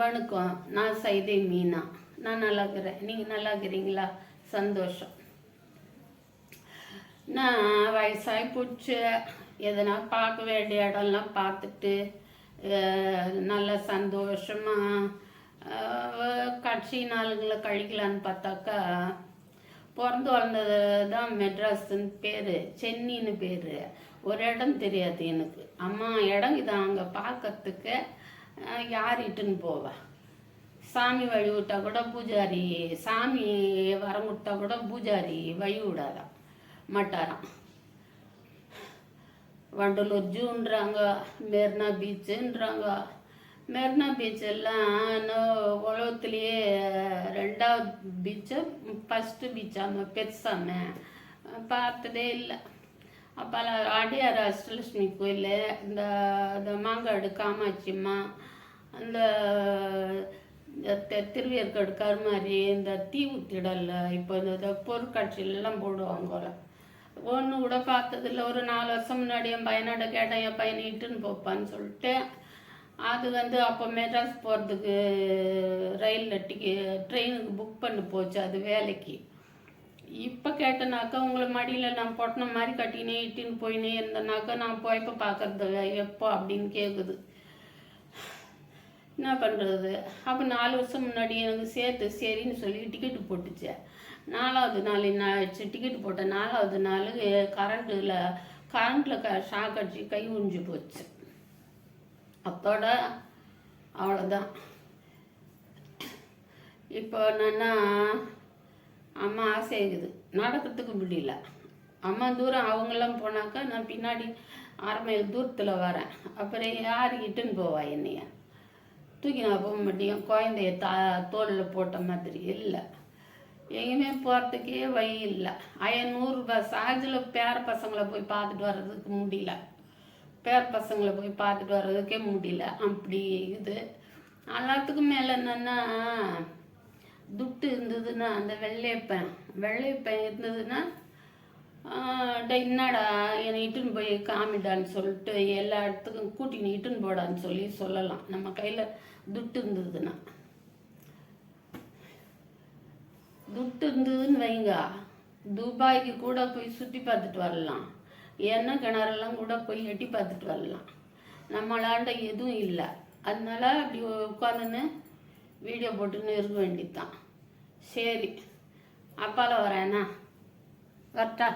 வணக்கம். நான் சைதை மீனா. நான் நல்லா இருக்கிறேன் நீங்கள் நல்லா இருக்கிறீங்களா சந்தோஷம். நான் வயசாகி போச்சு. எதனா பார்க்க வேண்டிய இடம்லாம் பார்த்துட்டு நல்ல சந்தோஷமாக கட்சி நாளுங்களை கழிக்கலான்னு பார்த்தாக்கா பிறந்து வளர்ந்தது தான் மெட்ராஸ்ன்னு பேர். சென்னின்னு பேர். ஒரு இடம் தெரியாது எனக்கு. அம்மா இடம் இதை அங்கே பார்க்கறதுக்கு யார் இட்டுன்னு போவா? சாமி வழி விட்டா கூட பூஜாரி சாமி வரம் விட்டா கூட பூஜாரி வழி விடாதான் மாட்டாராம். வண்டலூர் ஜூன்றாங்க மெர்னா பீச்சுன்றாங்க. மெரினா பீச் எல்லாம் உலகத்துலேயே ரெண்டாவது பீச்சு ஃபஸ்ட்டு பீச்சாம பெருசாம. பார்த்ததே இல்லை. அப்போல்லாம் அடியார் அஷ்டலட்சுமி கோயில் இந்த இந்த மாங்காடு காமாட்சியம்மா அந்த இந்த திருவேற்காடு கருமாரி இந்த தீ ஊத்திடல்ல இப்போ இந்த பொருட்காட்சியிலலாம் போடுவாங்க ஒன்று கூட பார்த்ததில்ல. ஒரு நாலு வருஷம் முன்னாடி என் பையனோட கேட்டேன் என் பையனை இட்டுன்னு போப்பான்னு சொல்லிட்டு. அது வந்து அப்போ மெட்ராஸ் போகிறதுக்கு ரயிலில் டிக்கெ ட்ரெயினுக்கு புக் பண்ணி போச்சு அது வேலைக்கு. இப்போ கேட்டனாக்கா உங்களை மடியில் நான் பொட்டின மாதிரி கட்டினே இட்டுன்னு போயினே இருந்தேனாக்கா நான் போயப்போ பார்க்கறது எப்போ அப்படின்னு கேட்குது என்ன பண்ணுறது அப்போ நாலு வருஷம் முன்னாடி எனக்கு சேர்த்து சரின்னு சொல்லி டிக்கெட்டு போட்டுச்சு. நாலாவது நாள் என்ன ஆயிடுச்சு? டிக்கெட் போட்ட நாலாவது நாள் கரண்ட்டில் கரண்ட்டில் க ஷாக் அடிச்சு கை உறிஞ்சு போச்சு. அத்தோட அவ்வளோதான் இப்போ என்னன்னா அம்மா ஆசை இருக்குது. நடக்கிறதுக்கு முடியல அம்மா தூரம் அவங்கெல்லாம் போனாக்கா நான் பின்னாடி அரை மைல் தூரத்தில் வரேன். அப்புறம் யார் இட்டுன்னு போவா என்னைய? தூக்கி நான் போக மாட்டேன் குழந்தைய தா தோளில் போட்ட மாதிரி இல்லை. எங்கேயுமே போகிறதுக்கே வழி இல்லை. ஐயன் நூறுரூபா சார்ஜில் பேர பசங்களை போய் பார்த்துட்டு வர்றதுக்கு முடியல பேர பசங்களை போய் பார்த்துட்டு வர்றதுக்கே முடியல அப்படி இது. எல்லாத்துக்கும் மேலே என்னென்னா துட்டு இருந்ததுன்னா அந்த வெள்ளையப்பன் வெள்ளையப்பன் இருந்ததுன்னா ஆஹ் என்னடா என்னை இட்டுன்னு போய் காமிடான்னு சொல்லிட்டு எல்லா இடத்துக்கும் கூட்டின்னு இட்டுன்னு போடான்னு சொல்லி சொல்லலாம். நம்ம கையில் துட்டு இருந்ததுன்னா. துட்டு இருந்ததுன்னு வைங்க. துபாய்க்கு கூட போய் சுற்றி பார்த்துட்டு வரலாம். எண்ணெய் கிணறெல்லாம் கூட போய் எட்டி பார்த்துட்டு வரலாம். நம்மளாண்ட எதுவும் இல்லை. அதனால அப்படி உட்காந்துன்னு வீடியோ போட்டுன்னு இருக்க வேண்டியதுதான். சரி அப்பால வரேன்னா வரட்டா